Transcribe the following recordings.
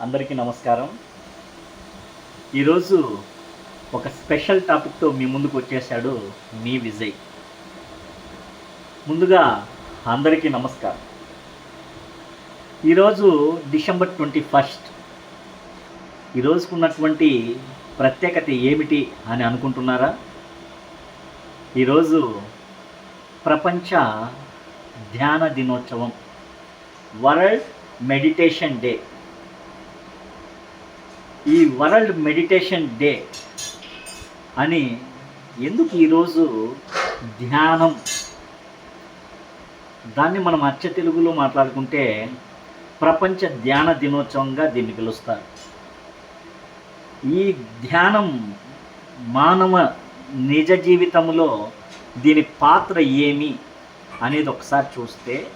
అందరికీ నమస్కారం. ఈరోజు ఒక స్పెషల్ టాపిక్తో మీ ముందుకు వచ్చేసాడు మీ విజయ్. ముందుగా అందరికీ నమస్కారం. ఈరోజు డిసెంబర్ ట్వంటీ ఫస్ట్. ఈరోజుకున్నటువంటి ప్రత్యేకత ఏమిటి అని అనుకుంటున్నారా? ఈరోజు ప్రపంచ ధ్యాన దినోత్సవం వరల్డ్ మెడిటేషన్ డే. ఈ వరల్డ్ మెడిటేషన్ డే అని ఎందుకు ఈరోజు ధ్యానం? దాన్ని మనం అచ్చ తెలుగులో మాట్లాడుకుంటే ప్రపంచ ధ్యాన దినోత్సవంగా దీన్ని పిలుస్తారు. ఈ ధ్యానం మానవ నిజ జీవితంలో దీని పాత్ర ఏమి అనేది ఒకసారి చూస్తే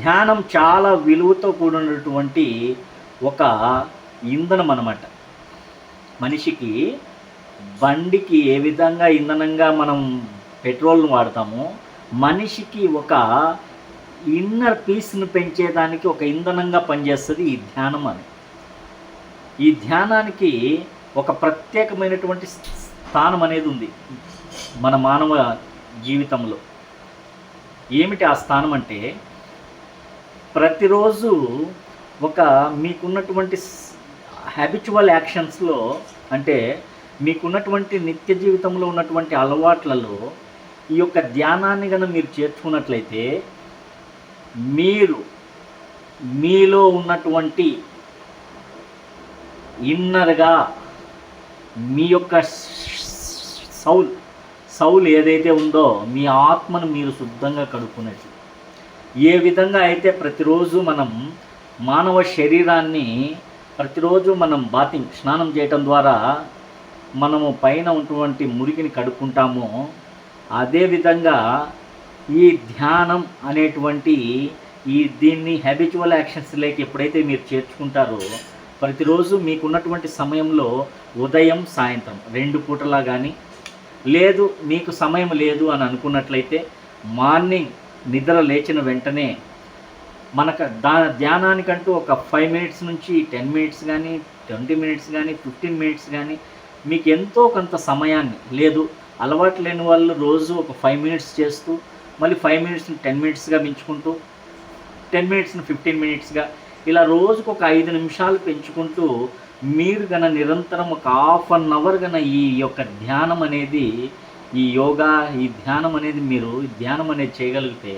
ధ్యానం చాలా విలువతో కూడినటువంటి ఒక ఇంధనం అనమాట మనిషికి బండికి ఏ విధంగా ఇంధనంగా మనం పెట్రోల్ను వాడతామో మనిషికి ఒక ఇన్నర్ పీస్ను పెంచేదానికి ఒక ఇంధనంగా పనిచేస్తుంది ఈ ధ్యానం అని. ఈ ధ్యానానికి ఒక ప్రత్యేకమైనటువంటి స్థానం అనేది ఉంది మన మానవ జీవితంలో. ఏమిటి ఆ స్థానం అంటే ప్రతిరోజు ఒక మీకున్నటువంటి హ్యాబిచువల్ యాక్షన్స్లో అంటే మీకున్నటువంటి నిత్య జీవితంలో ఉన్నటువంటి అలవాట్లలో ఈ యొక్క ధ్యానాన్ని కనుక మీరు చేర్చుకున్నట్లయితే మీరు మీలో ఉన్నటువంటి ఇన్నర్గా మీ యొక్క సౌల్ సౌల్ ఏదైతే ఉందో మీ ఆత్మను మీరు శుద్ధంగా కడుక్కునేది. ఏ విధంగా అయితే ప్రతిరోజు మనం మానవ శరీరాన్ని ప్రతిరోజు మనం బాతింగ్ స్నానం చేయటం ద్వారా మనము పైన ఉన్నటువంటి మురికిని కడుక్కుంటామో అదేవిధంగా ఈ ధ్యానం అనేటువంటి ఈ దీన్ని హ్యాబిచువల్ యాక్షన్స్ లేక ఎప్పుడైతే మీరు చేర్చుకుంటారో ప్రతిరోజు మీకున్నటువంటి సమయంలో ఉదయం సాయంత్రం రెండు పూటలా కానీ లేదు మీకు సమయం లేదు అని అనుకున్నట్లయితే మార్నింగ్ నిద్ర లేచిన వెంటనే మనకు దా ధ్యానానికంటూ ఒక ఫైవ్ మినిట్స్ నుంచి టెన్ మినిట్స్ కానీ ట్వంటీ మినిట్స్ కానీ ఫిఫ్టీన్ మినిట్స్ కానీ మీకు ఎంతో కొంత సమయాన్ని లేదు అలవాటు లేని వాళ్ళు రోజు ఒక ఫైవ్ మినిట్స్ చేస్తూ మళ్ళీ ఫైవ్ మినిట్స్ని టెన్ మినిట్స్గా పెంచుకుంటూ టెన్ మినిట్స్ని ఫిఫ్టీన్ మినిట్స్గా ఇలా రోజుకు ఒక ఐదు నిమిషాలు పెంచుకుంటూ మీరు గన నిరంతరం ఒక హాఫ్ అన్ అవర్ గన ఈ యొక్క ధ్యానం అనేది ఈ యోగా ఈ ధ్యానం అనేది మీరు ధ్యానం అనేది చేయగలిగితే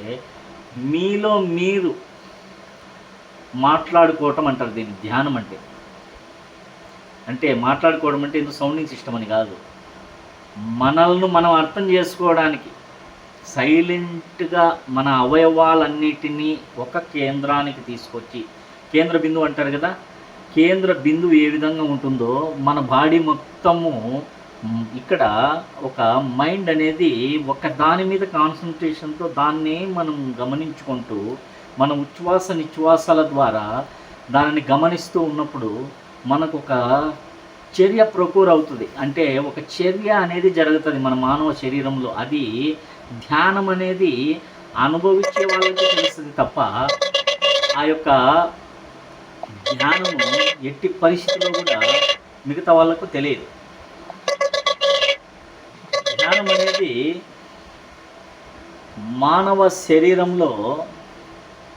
మీలో మీరు మాట్లాడుకోవటం అంటారు దీన్ని ధ్యానం అంటే అంటే మాట్లాడుకోవడం అంటే ఏదో సౌండింగ్ సిస్టమ్ అని కాదు. మనల్ని మనం అర్థం చేసుకోవడానికి సైలెంట్గా మన అవయవాలన్నిటినీ ఒక కేంద్రానికి తీసుకొచ్చి కేంద్ర బిందువు అంటారు కదా కేంద్ర బిందువు ఏ విధంగా ఉంటుందో మన బాడీ మొత్తము ఇక్కడ ఒక మైండ్ అనేది ఒక దాని మీద కాన్సన్ట్రేషన్తో దాన్నే మనం గమనించుకుంటూ మన ఉచ్ఛ్వాస నిశ్వాసాల ద్వారా దానిని గమనిస్తూ ఉన్నప్పుడు మనకు ఒక చర్య ప్రొకూర్ అవుతుంది. అంటే ఒక చర్య అనేది జరుగుతుంది మన మానవ శరీరంలో. అది ధ్యానం అనేది అనుభవించే వాళ్ళకి తెలుస్తుంది తప్ప ఆ యొక్క ధ్యానము ఎట్టి పరిస్థితిలో కూడా మిగతా వాళ్ళకు తెలియదు. ధ్యానం అనేది మానవ శరీరంలో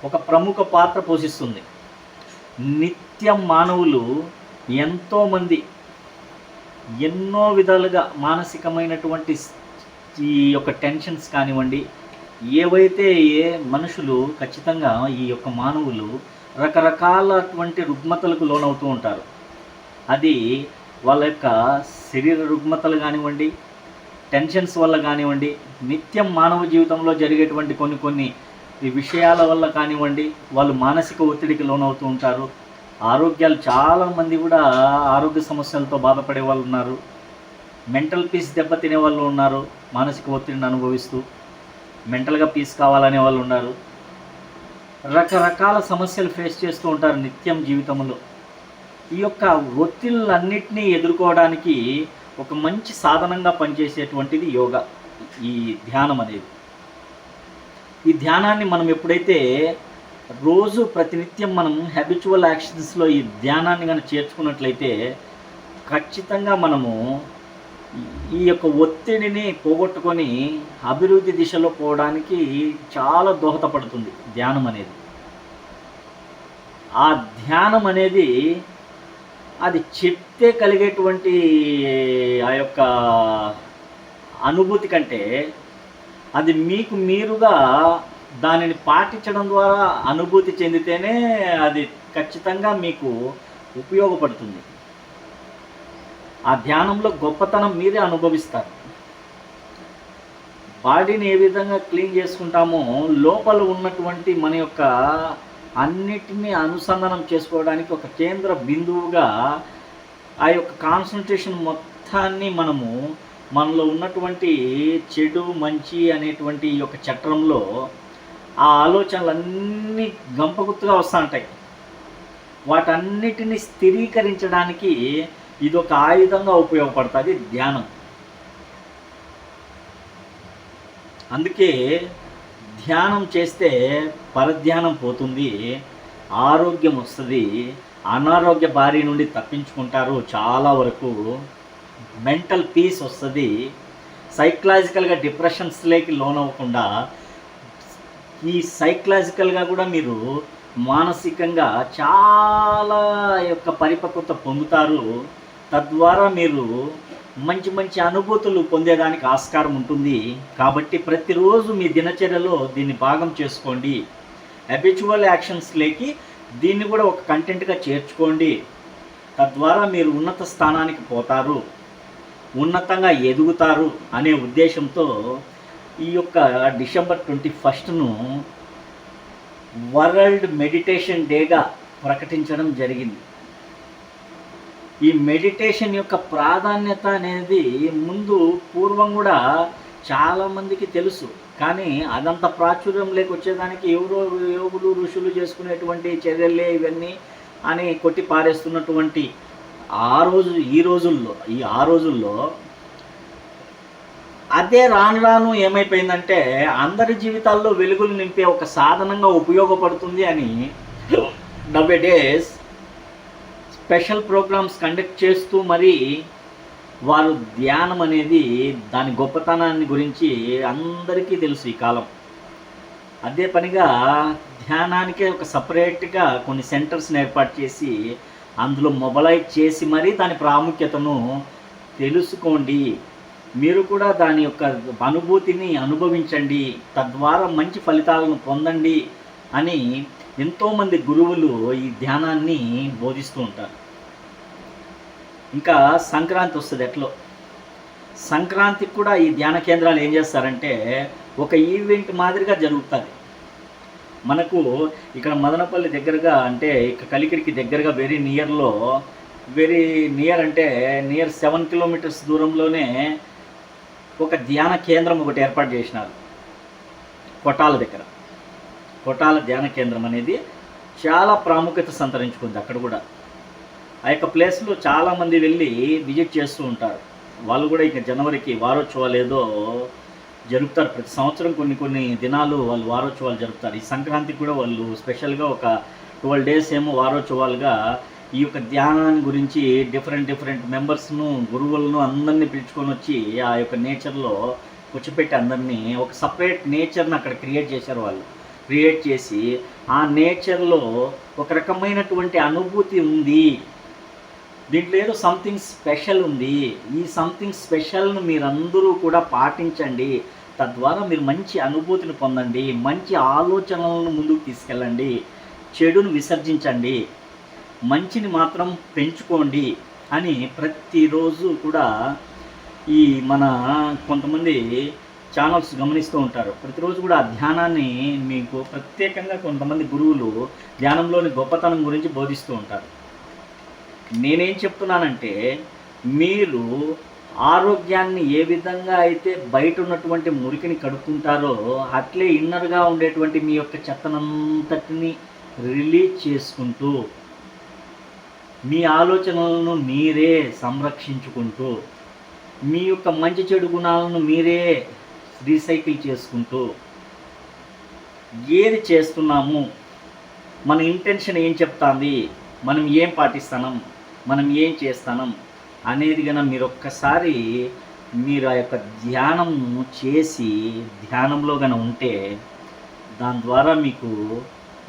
ఒక ప్రముఖ పాత్ర పోషిస్తుంది. నిత్యం మానవులు ఎంతోమంది ఎన్నో విధాలుగా మానసికమైనటువంటి ఈ యొక్క టెన్షన్స్ కానివ్వండి ఏవైతే ఏ మనుషులు ఖచ్చితంగా ఈ యొక్క మానవులు రకరకాలటువంటి రుగ్మతలకు లోనవుతూ ఉంటారు. అది వాళ్ళ యొక్క శరీర రుగ్మతలు కానివ్వండి టెన్షన్స్ వల్ల కానివ్వండి నిత్యం మానవ జీవితంలో జరిగేటువంటి కొన్ని కొన్ని ఈ విషయాల వల్ల కానివ్వండి వాళ్ళు మానసిక ఒత్తిడికి లోనవుతూ ఉంటారు. ఆరోగ్యాలు చాలామంది కూడా ఆరోగ్య సమస్యలతో బాధపడే వాళ్ళు ఉన్నారు. మెంటల్ పీస్ దెబ్బతినే వాళ్ళు ఉన్నారు మానసిక ఒత్తిడిని అనుభవిస్తూ. మెంటల్గా పీస్ కావాలనే వాళ్ళు ఉన్నారు. రకరకాల సమస్యలు ఫేస్ చేస్తూ ఉంటారు నిత్యం జీవితంలో. ఈ యొక్క ఒత్తిళ్ళన్నింటినీ ఎదుర్కోవడానికి ఒక మంచి సాధనంగా పనిచేసేటువంటిది యోగా. ఈ ధ్యానం అనేది. ఈ ధ్యానాన్ని మనం ఎప్పుడైతే రోజు ప్రతినిత్యం మనం హ్యాబిచువల్ యాక్షన్స్లో ఈ ధ్యానాన్ని కనుక చేర్చుకున్నట్లయితే ఖచ్చితంగా మనము ఈ- ఈ యొక్క ఒత్తిడిని పోగొట్టుకొని అభివృద్ధి దిశలో పోవడానికి చాలా దోహదపడుతుంది ధ్యానం అనేది. ఆ ధ్యానం అనేది అది చెప్తే కలిగేటువంటి ఆ యొక్క అనుభూతి కంటే అది మీకు మీరుగా దానిని పాటించడం ద్వారా అనుభూతి చెందితేనే అది ఖచ్చితంగా మీకు ఉపయోగపడుతుంది. ఆ ధ్యానంలో గొప్పతనం మీరే అనుభవిస్తారు. బాడీని ఏ విధంగా క్లీన్ చేసుకుంటామో లోపల ఉన్నటువంటి మన యొక్క అన్నిటినీ అనుసంధానం చేసుకోవడానికి ఒక కేంద్ర బిందువుగా ఆ యొక్క కాన్సన్ట్రేషన్ మొత్తాన్ని మనము మనలో ఉన్నటువంటి చెడు మంచి అనేటువంటి ఈ యొక్క చట్రంలో ఆ ఆలోచనలన్నీ గంపగుత్తుగా వస్తూ ఉంటాయి. వాటన్నిటిని స్థిరీకరించడానికి ఇది ఒక ఆయుధంగా ఉపయోగపడుతుంది ధ్యానం. అందుకే ధ్యానం చేస్తే పరధ్యానం పోతుంది ఆరోగ్యం వస్తుంది అనారోగ్య బారి నుండి తప్పించుకుంటారు చాలా వరకు. మెంటల్ పీస్ వస్తుంది. సైకలాజికల్గా డిప్రెషన్స్లోకి లోన్ అవ్వకుండా ఈ సైకలాజికల్గా కూడా మీరు మానసికంగా చాలా యొక్క పరిపక్వత పొందుతారు. తద్వారా మీరు మంచి మంచి అనుభూతులు పొందేదానికి ఆస్కారం ఉంటుంది. కాబట్టి ప్రతిరోజు మీ దినచర్యలో దీన్ని భాగం చేసుకోండి. అబిచువల్ యాక్షన్స్లోకి దీన్ని కూడా ఒక కంటెంట్గా చేర్చుకోండి. తద్వారా మీరు ఉన్నత స్థానానికి పోతారు. ఉన్నతంగా ఎదుగుతారు అనే ఉద్దేశంతో ఈ యొక్క డిసెంబర్ ట్వంటీ ఫస్ట్ను వరల్డ్ మెడిటేషన్ డేగా ప్రకటించడం జరిగింది. ఈ మెడిటేషన్ యొక్క ప్రాధాన్యత అనేది ముందు పూర్వం కూడా చాలామందికి తెలుసు. కానీ అదంత ప్రాచుర్యం లేకొచ్చేదానికి ఎవరో యోగులు ఋషులు చేసుకునేటువంటి చర్యలే ఇవన్నీ అని కొట్టి పారేస్తున్నటువంటి ఆ రోజు ఈ రోజుల్లో ఈ ఆ రోజుల్లో అదే రాను రాను ఏమైపోయిందంటే అందరి జీవితాల్లో వెలుగులు నింపే ఒక సాధనంగా ఉపయోగపడుతుంది అని నవ్వే డేస్ స్పెషల్ ప్రోగ్రామ్స్ కండక్ట్ చేస్తూ మరి వారు ధ్యానం అనేది దాని గొప్పతనాన్ని గురించి అందరికీ తెలుసు ఈ కాలం. అదే పనిగా ధ్యానానికే ఒక సపరేట్గా కొన్ని సెంటర్స్ని ఏర్పాటు చేసి అందులో మొబలైజ్ చేసి మరీ దాని ప్రాముఖ్యతను తెలుసుకోండి. మీరు కూడా దాని యొక్క అనుభూతిని అనుభవించండి. తద్వారా మంచి ఫలితాలను పొందండి అని ఎంతోమంది గురువులు ఈ ధ్యానాన్ని బోధిస్తూ ఉంటారు. ఇంకా సంక్రాంతి వస్తుంది ఎట్లో. సంక్రాంతికి కూడా ఈ ధ్యాన కేంద్రాలు ఏం చేస్తారంటే ఒక ఈవెంట్ మాదిరిగా జరుగుతుంది. మనకు ఇక్కడ మదనపల్లి దగ్గరగా అంటే ఇక్కడ కలికిడికి దగ్గరగా వెరీ నియర్లో వెరీ నియర్ అంటే నియర్ సెవెన్ కిలోమీటర్స్ దూరంలోనే ఒక ధ్యాన కేంద్రం ఒకటి ఏర్పాటు చేసినారు. కొటాల దగ్గర. కొటాల ధ్యాన కేంద్రం అనేది చాలా ప్రాముఖ్యత సంతరించుకుంది అక్కడ కూడా. ఆ యొక్క ప్లేస్లో చాలామంది వెళ్ళి విజిట్ చేస్తూ ఉంటారు. వాళ్ళు కూడా ఇక జనవరికి వారోత్సవాలు ఏదో జరుపుతారు. ప్రతి సంవత్సరం కొన్ని కొన్ని దినాలు వాళ్ళు వారోత్సవాలు జరుపుతారు. ఈ సంక్రాంతికి కూడా వాళ్ళు స్పెషల్గా ఒక ట్వెల్వ్ డేస్ ఏమో వారోత్సవాలుగా ఈ యొక్క ధ్యానాన్ని గురించి డిఫరెంట్ డిఫరెంట్ మెంబర్స్ను గురువులను అందరినీ పిలుచుకొని వచ్చి ఆ యొక్క నేచర్లో కూర్చోపెట్టి అందరినీ ఒక సపరేట్ నేచర్ని అక్కడ క్రియేట్ చేశారు వాళ్ళు. క్రియేట్ చేసి ఆ నేచర్లో ఒక రకమైనటువంటి అనుభూతి ఉంది. దీంట్లో ఏదో సంథింగ్ స్పెషల్ ఉంది. ఈ సంథింగ్ స్పెషల్ను మీరందరూ కూడా పాటించండి. తద్వారా మీరు మంచి అనుభూతిని పొందండి. మంచి ఆలోచనలను ముందుకు తీసుకెళ్ళండి. చెడును విసర్జించండి. మంచిని మాత్రం పెంచుకోండి అని ప్రతిరోజు కూడా ఈ మన కొంతమంది ఛానల్స్ గమనిస్తూ ఉంటారు. ప్రతిరోజు కూడా ఆ ధ్యానాన్ని మీకు ప్రత్యేకంగా కొంతమంది గురువులు ధ్యానంలోని గొప్పతనం గురించి బోధిస్తూ ఉంటారు. నేనేం చెప్తున్నానంటే మీరు ఆరోగ్యాన్ని ఏ విధంగా అయితే బయట ఉన్నటువంటి మురికిని కడుక్కుంటారో అట్లే ఇన్నర్గా ఉండేటువంటి మీ యొక్క చెత్తనంతటిని రిలీజ్ చేసుకుంటూ మీ ఆలోచనలను మీరే సంరక్షించుకుంటూ మీ యొక్క మంచి చెడు గుణాలను మీరే రీసైకిల్ చేసుకుంటూ ఏది చేస్తున్నాము మన ఇంటెన్షన్ ఏం చెప్తాంది మనం ఏం పాటిస్తున్నాం మనం ఏం చేస్తానం అనేది గన మీరు ఒక్కసారి మీరు ఆ యొక్క ధ్యానం చేసి ధ్యానంలో గన ఉంటే దాని ద్వారా మీకు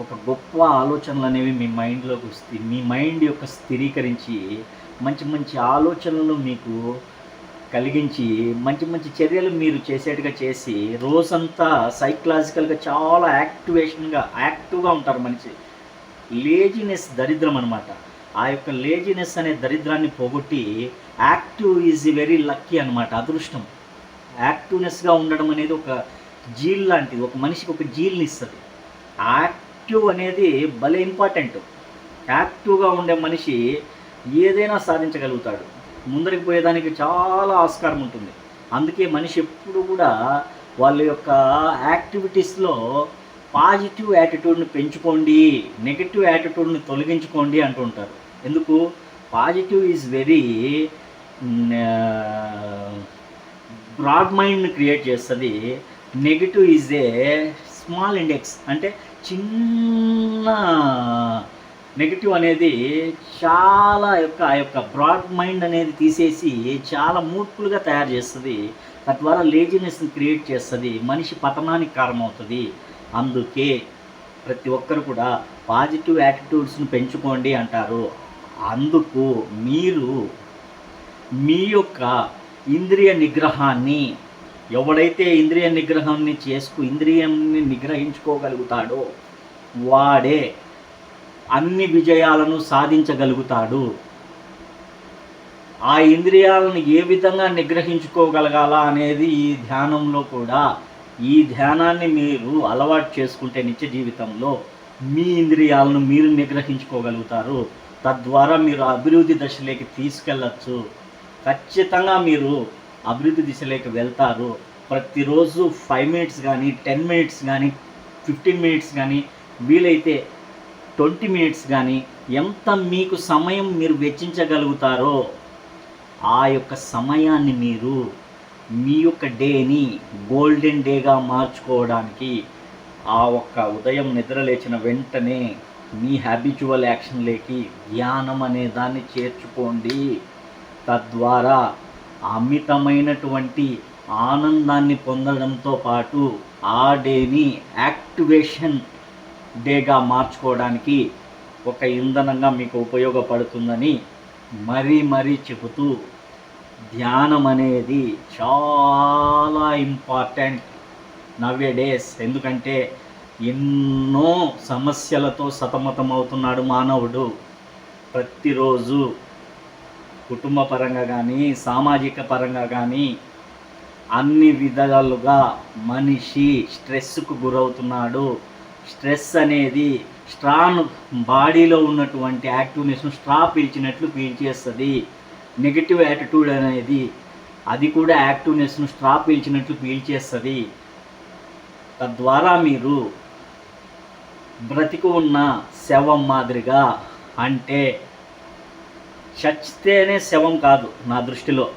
ఒక గొప్ప ఆలోచనలు అనేవి మీ మైండ్లోకి వస్తాయి. మీ మైండ్ యొక్క స్థిరీకరించి మంచి మంచి ఆలోచనలు మీకు కలిగించి మంచి మంచి చర్యలు మీరు చేసేట్టుగా చేసి రోజంతా సైకలాజికల్గా చాలా యాక్టివేషన్గా యాక్టివ్గా ఉంటారు మనిషి. లేజినెస్ దరిద్రం అనమాట ఆ యొక్క లేజినెస్ అనే దరిద్రాన్ని పోగొట్టి యాక్టివ్ ఈజ్ వెరీ లక్కీ అనమాట అదృష్టం. యాక్టివ్నెస్గా ఉండడం అనేది ఒక జీల్ లాంటిది ఒక మనిషికి ఒక జీల్ని ఇస్తుంది. యాక్టివ్ అనేది భలే ఇంపార్టెంట్ యాక్టివ్గా ఉండే మనిషి ఏదైనా సాధించగలుగుతాడు. ముందరికి పోయేదానికి చాలా ఆస్కారం ఉంటుంది. అందుకే మనిషి ఎప్పుడు కూడా వాళ్ళ యొక్క యాక్టివిటీస్లో పాజిటివ్ యాటిట్యూడ్ని పెంచుకోండి నెగిటివ్ యాటిట్యూడ్ని తొలగించుకోండి అంటుంటారు. ఎందుకు? పాజిటివ్ ఈజ్ వెరీ బ్రాడ్ మైండ్ని క్రియేట్ చేస్తుంది. Negative is a small index అంటే చిన్న నెగిటివ్ అనేది చాలా యొక్క ఆ యొక్క బ్రాడ్ మైండ్ అనేది తీసేసి చాలా మూర్ఖులుగా తయారు చేస్తుంది. తద్వారా లేజినెస్ని క్రియేట్ చేస్తుంది. మనిషి పతనానికి కారణమవుతుంది. అందుకే ప్రతి ఒక్కరు కూడా పాజిటివ్ యాటిట్యూడ్స్ని పెంచుకోండి అంటారు. అందుకు మీరు మీ యొక్క ఇంద్రియ నిగ్రహాన్ని ఎవడైతే ఇంద్రియ నిగ్రహాన్ని చేసుకు ఇంద్రియాన్ని నిగ్రహించుకోగలుగుతాడో వాడే అన్ని విజయాలను సాధించగలుగుతాడు. ఆ ఇంద్రియాలను ఏ విధంగా నిగ్రహించుకోగలగాల అనేది ఈ ధ్యానంలో కూడా ఈ ధ్యానాన్ని మీరు అలవాటు చేసుకుంటే నిత్య జీవితంలో మీ ఇంద్రియాలను మీరు నిగ్రహించుకోగలుగుతారు. తద్వారా మీరు అభివృద్ధి దశలోకి తీసుకెళ్ళచ్చు. ఖచ్చితంగా మీరు అభివృద్ధి దిశలోకి వెళ్తారు. ప్రతిరోజు ఫైవ్ మినిట్స్ కానీ టెన్ మినిట్స్ కానీ ఫిఫ్టీన్ మినిట్స్ కానీ వీలైతే ట్వంటీ మినిట్స్ కానీ ఎంత మీకు సమయం మీరు వెచ్చించగలుగుతారో ఆ యొక్క సమయాన్ని మీరు మీ యొక్క డేని గోల్డెన్ డేగా మార్చుకోవడానికి ఆ ఒక్క ఉదయం నిద్ర లేచిన వెంటనే మీ హ్యాబిచువల్ యాక్షన్లోకి ధ్యానం అనే దాన్ని చేర్చుకోండి. తద్వారా అమితమైనటువంటి ఆనందాన్ని పొందడంతో పాటు ఆ డేని యాక్టివేషన్ డేగా మార్చుకోవడానికి ఒక ఇంధనంగా మీకు ఉపయోగపడుతుందని మరీ మరీ చెబుతూ ధ్యానం అనేది చాలా ఇంపార్టెంట్ నవ్వే డేస్ ఎందుకంటే ఎన్నో సమస్యలతో సతమతమవుతున్నాడు మానవుడు. ప్రతిరోజు కుటుంబ పరంగా కానీ సామాజిక పరంగా కానీ అన్ని విధాలుగా మనిషి స్ట్రెస్కు గురవుతున్నాడు. స్ట్రెస్ అనేది స్ట్రాన్ బాడీలో ఉన్నటువంటి యాక్టివ్నెస్ను స్ట్రా పీల్చినట్లు పీల్చేస్తుంది నెగిటివ్ యాటిట్యూడ్ అనేది అది కూడా యాక్టివ్నెస్ను స్ట్రా పీల్చినట్లు పీల్చేస్తుంది తద్వారా మీరు బ్రతికి ఉన్న శవం మాదిరిగా అంటే చచ్చితేనే శవం కాదు నా దృష్టిలో.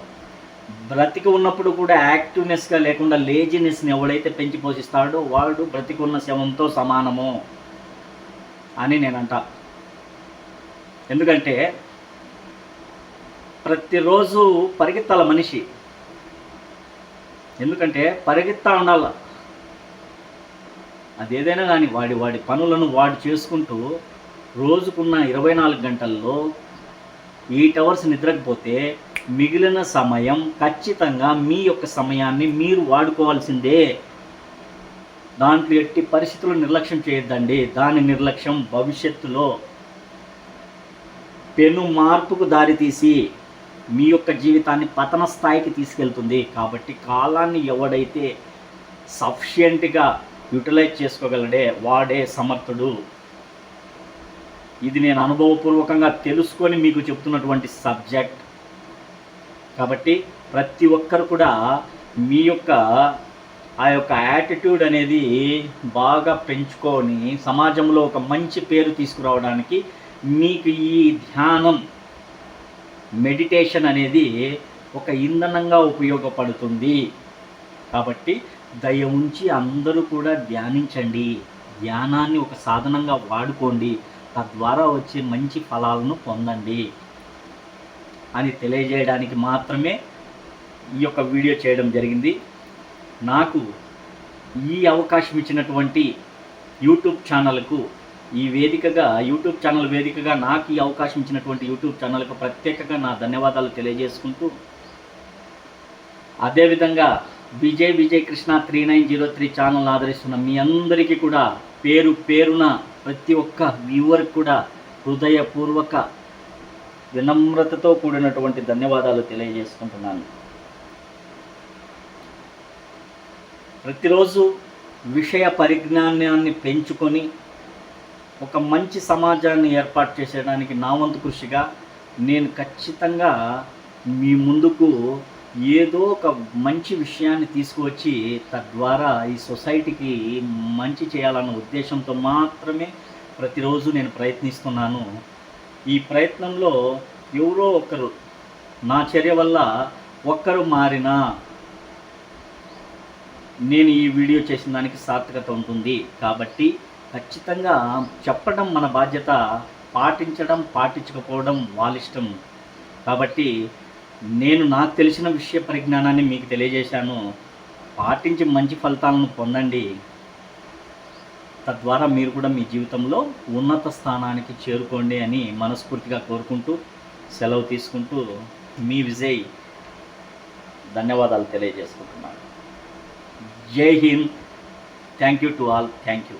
బ్రతికి ఉన్నప్పుడు కూడా యాక్టివ్నెస్గా లేకుండా లేజినెస్ని ఎవడైతే పెంచి పోషిస్తాడో వాడు బ్రతికి ఉన్న శవంతో సమానము అని నేనంట. ఎందుకంటే ప్రతిరోజు పరిగెత్తాల మనిషి. ఎందుకంటే పరిగెత్తా ఉండాల. అదేదైనా కానీ వాడి వాడి పనులను వాడు చేసుకుంటూ రోజుకున్న ఇరవై నాలుగు గంటల్లో ఎయిట్ అవర్స్ నిద్రకపోతే మిగిలిన సమయం ఖచ్చితంగా మీ యొక్క సమయాన్ని మీరు వాడుకోవాల్సిందే. దాంట్లో ఎట్టి పరిస్థితులు నిర్లక్ష్యం చేయొద్దండి. దాని నిర్లక్ష్యం భవిష్యత్తులో పెను మార్పుకు దారితీసి మీ యొక్క జీవితాన్ని పతన స్థాయికి తీసుకెళ్తుంది. కాబట్టి కాలాన్ని ఎవడైతే సఫిషియెంట్గా యూటిలైజ్ చేసుకోగలడే వాడే సమర్థుడు. ఇది నేను అనుభవపూర్వకంగా తెలుసుకొని మీకు చెప్తున్నటువంటి సబ్జెక్ట్. కాబట్టి ప్రతి ఒక్కరు కూడా మీ యొక్క ఆ యొక్క యాటిట్యూడ్ అనేది బాగా పెంచుకొని సమాజంలో ఒక మంచి పేరు తీసుకురావడానికి మీకు ఈ ధ్యానం మెడిటేషన్ అనేది ఒక ఇంధనంగా ఉపయోగపడుతుంది. కాబట్టి దయ ఉంచి అందరూ కూడా ధ్యానించండి. ధ్యానాన్ని ఒక సాధనంగా వాడుకోండి. తద్వారా వచ్చే మంచి ఫలాలను పొందండి. అని తెలియజేయడానికి మాత్రమే ఈ యొక్క వీడియో చేయడం జరిగింది. నాకు ఈ అవకాశం ఇచ్చినటువంటి యూట్యూబ్ ఛానల్కు ఈ వేదికగా యూట్యూబ్ ఛానల్ వేదికగా నాకు ఈ అవకాశం ఇచ్చినటువంటి యూట్యూబ్ ఛానల్కు ప్రత్యేకంగా నా ధన్యవాదాలు తెలియజేసుకుంటూ అదేవిధంగా Vijay Vijay Krishna three nine zero three channel ఆదరిస్తున్న మీ అందరికీ కూడా పేరు పేరున ప్రతి ఒక్క వ్యూవర్ కూడా హృదయపూర్వక వినమ్రతతో కూడినటువంటి ధన్యవాదాలు తెలియజేసుకుంటున్నాను. ప్రతిరోజు విషయ పరిజ్ఞానాన్ని పెంచుకొని ఒక మంచి సమాజాన్ని ఏర్పాటు చేసేయడానికి నా వంతు కృషిగా నేను ఖచ్చితంగా మీ ముందుకు ఏదో ఒక మంచి విషయాన్ని తీసుకువచ్చి తద్వారా ఈ సొసైటీకి మంచి చేయాలన్న ఉద్దేశంతో మాత్రమే ప్రతిరోజు నేను ప్రయత్నిస్తున్నాను. ఈ ప్రయత్నంలో ఎవరో ఒకరు నా చర్య వల్ల ఒక్కరు మారినా నేను ఈ వీడియో చేసిన దానికి సార్థకత ఉంటుంది. కాబట్టి ఖచ్చితంగా చెప్పడం మన బాధ్యత పాటించడం పాటించకపోవడం వాళ్ళ ఇష్టం. కాబట్టి నేను నాకు తెలిసిన విషయ పరిజ్ఞానాన్ని మీకు తెలియజేశాను. పాటించి మంచి ఫలితాలను పొందండి. తద్వారా మీరు కూడా మీ జీవితంలో ఉన్నత స్థానానికి చేరుకోండి అని మనస్ఫూర్తిగా కోరుకుంటూ సెలవు తీసుకుంటూ మీ విజయ్ ధన్యవాదాలు తెలియజేసుకుంటున్నాను. జై Hind. Thank you to all. Thank you.